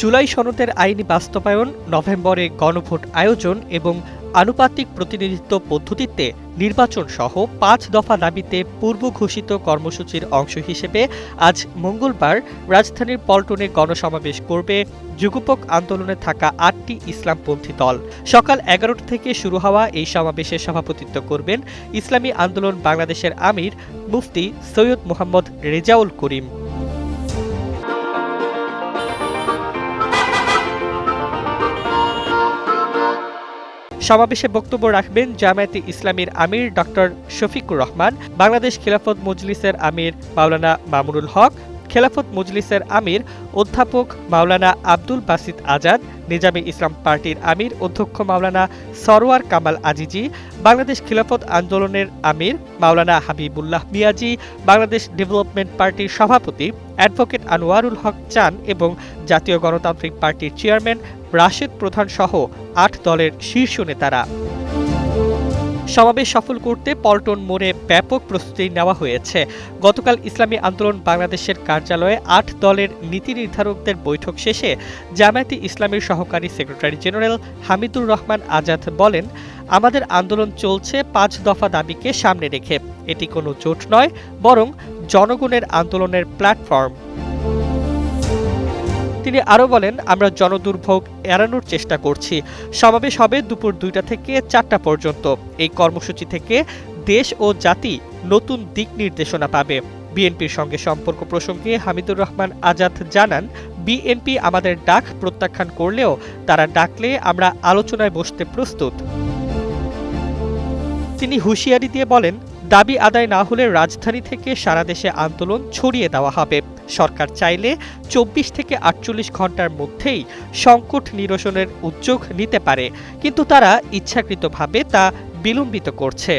জুলাই সনদের আইনি বাস্তবায়ন, নভেম্বরে গণভোট আয়োজন এবং আনুপাতিক প্রতিনিধিত্ব পদ্ধতিতে নির্বাচন সহ পাঁচ দফা দাবিতে পূর্ব ঘোষিত কর্মসূচির অংশ হিসেবে আজ মঙ্গলবার রাজধানীর পল্টনে গণসমাবেশ করবে যুগপক আন্দোলনে থাকা আটটি ইসলামপন্থী দল। সকাল এগারোটা থেকে শুরু হওয়া এই সমাবেশে সভাপতিত্ব করবেন ইসলামী আন্দোলন বাংলাদেশের আমির মুফতি সৈয়দ মোহাম্মদ রেজাউল করিম। সমাবেশে বক্তব্য রাখবেন জামায়াতে ইসলামীর আমির ডক্টর শফিকুর রহমান, বাংলাদেশ খিলাফত মজলিসের আমির মাওলানা মামুরুল হক খেলাফত মজলিসের আমির অধ্যাপক মাওলানা আব্দুল বাসিত আজাদ, নিজামী ইসলাম পার্টির আমির অধ্যক্ষ মাওলানা সরোয়ার কামাল আজিজি, বাংলাদেশ খিলাফত আন্দোলনের আমির মাওলানা হাবিবুল্লাহ মিয়াজি, বাংলাদেশ ডেভেলপমেন্ট পার্টির সভাপতি অ্যাডভোকেট আনোয়ারুল হক চান এবং জাতীয় গণতান্ত্রিক পার্টির চেয়ারম্যান রাশেদ প্রধান সহ আট দলের শীর্ষ নেতারা। সমাবেশ সফল করতে পল্টন মোড়ে ব্যাপক প্রস্তুতি নেওয়া হয়েছে। গতকাল ইসলামী আন্দোলন বাংলাদেশের কার্যালয়ে আট দলের নীতি নির্ধারকদের বৈঠক শেষে জামায়াতে ইসলামীর সহকারী সেক্রেটারি জেনারেল হামিদুর রহমান আজাদ বলেন, আমাদের আন্দোলন চলছে পাঁচ দফা দাবিকে সামনে রেখে। এটি কোনো জোট নয়, বরং জনগণের আন্দোলনের প্ল্যাটফর্ম। তিনি আরও বলেন, আমরা জনদুর্ভোগ এড়ানোর চেষ্টা করছি। সমাবেশ হবে দুপুর দুইটা থেকে চারটা পর্যন্ত। এই কর্মসূচি থেকে দেশ ও জাতি নতুন দিক নির্দেশনা পাবে। বিএনপির সঙ্গে সম্পর্ক প্রসঙ্গে হামিদুর রহমান আজাদ জানান, বিএনপি আমাদের ডাক প্রত্যাখ্যান করলেও তারা ডাকলে আমরা আলোচনায় বসতে প্রস্তুত। তিনি হুঁশিয়ারি দিয়ে বলেন দাবি আদায় না হলে রাজধানী থেকে সারা দেশে আন্দোলন ছড়িয়ে দেওয়া হবে। সরকার চাইলে চব্বিশ থেকে আটচল্লিশ ঘণ্টার মধ্যেই সংকট নিরসনের উদ্যোগ নিতে পারে, কিন্তু তারা ইচ্ছাকৃতভাবে তা বিলম্বিত করছে।